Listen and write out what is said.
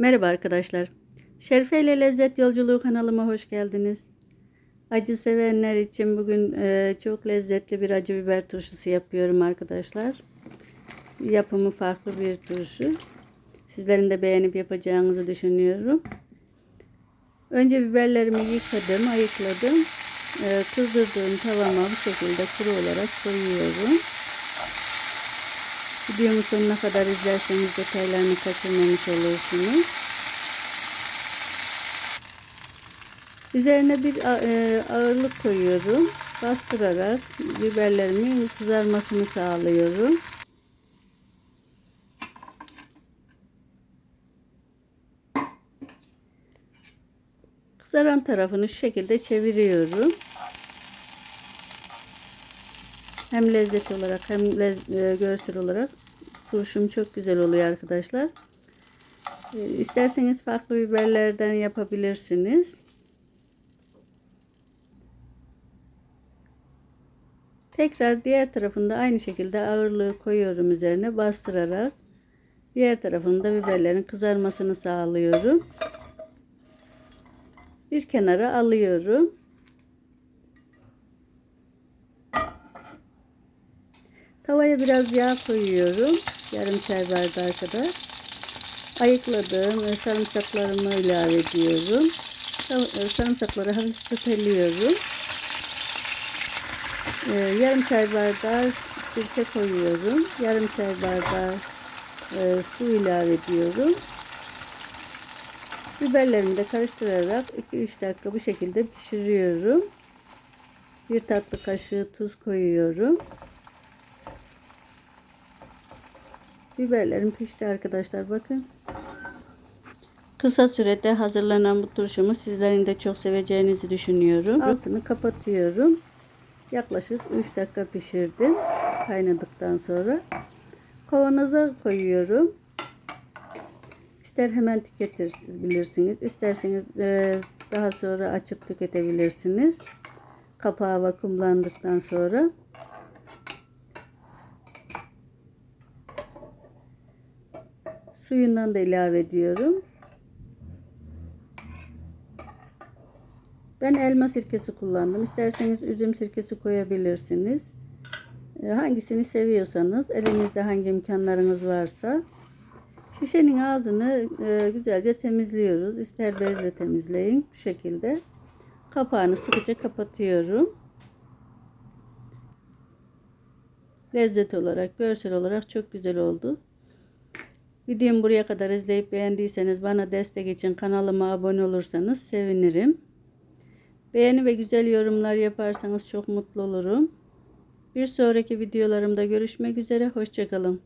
Merhaba arkadaşlar. Şerife ile Lezzet Yolculuğu kanalıma hoş geldiniz. Acı sevenler için bugün e, çok lezzetli bir acı biber turşusu yapıyorum arkadaşlar. Yapımı farklı bir turşu. Sizlerin de beğenip yapacağınızı düşünüyorum. Önce biberlerimi yıkadım, ayıkladım. E, kızdırdığım tavama bu şekilde kuru olarak koyuyorum. Videomu sonuna kadar izlerseniz detaylarını kaçırmamış olursunuz. Üzerine bir e, ağırlık koyuyorum. Bastırarak biberlerimin kızarmasını sağlıyorum. Kızaran tarafını şu şekilde çeviriyorum. Hem lezzet olarak hem lez- e, görsel olarak turşum çok güzel oluyor arkadaşlar. E, İsterseniz farklı biberlerden yapabilirsiniz. Tekrar diğer tarafında aynı şekilde ağırlığı koyuyorum üzerine bastırarak diğer tarafında biberlerin kızarmasını sağlıyorum. Bir kenara alıyorum. Tavaya biraz yağ koyuyorum. Yarım çay bardağı kadar. Ayıkladığım sarımsaklarımı ilave ediyorum. E, Sarımsakları hafif süteliyorum. Ee, yarım çay bardağı sirke koyuyorum. Yarım çay bardağı e, su ilave ediyorum. Biberlerimi de karıştırarak 2-3 dakika bu şekilde pişiriyorum. Bir tatlı kaşığı tuz koyuyorum. Biberlerim pişti arkadaşlar bakın. Kısa sürede hazırlanan bu turşumu sizlerin de çok seveceğinizi düşünüyorum. Altını kapatıyorum. Yaklaşık 3 dakika pişirdim. Kaynadıktan sonra. Kavanoza koyuyorum. İster hemen tüketebilirsiniz. isterseniz e, daha sonra açıp tüketebilirsiniz. Kapağı vakumlandıktan sonra. Suyundan da ilave ediyorum. Ben elma sirkesi kullandım. İsterseniz üzüm sirkesi koyabilirsiniz. E, Hangisini seviyorsanız, elinizde hangi imkanlarınız varsa. Şişenin ağzını e, güzelce temizliyoruz. İster bezle temizleyin bu şekilde. Kapağını sıkıca kapatıyorum. Lezzet olarak, görsel olarak çok güzel oldu. Videomu buraya kadar izleyip beğendiyseniz bana destek için kanalıma abone olursanız sevinirim. Beğeni ve güzel yorumlar yaparsanız çok mutlu olurum. Bir sonraki videolarımda görüşmek üzere. Hoşçakalın.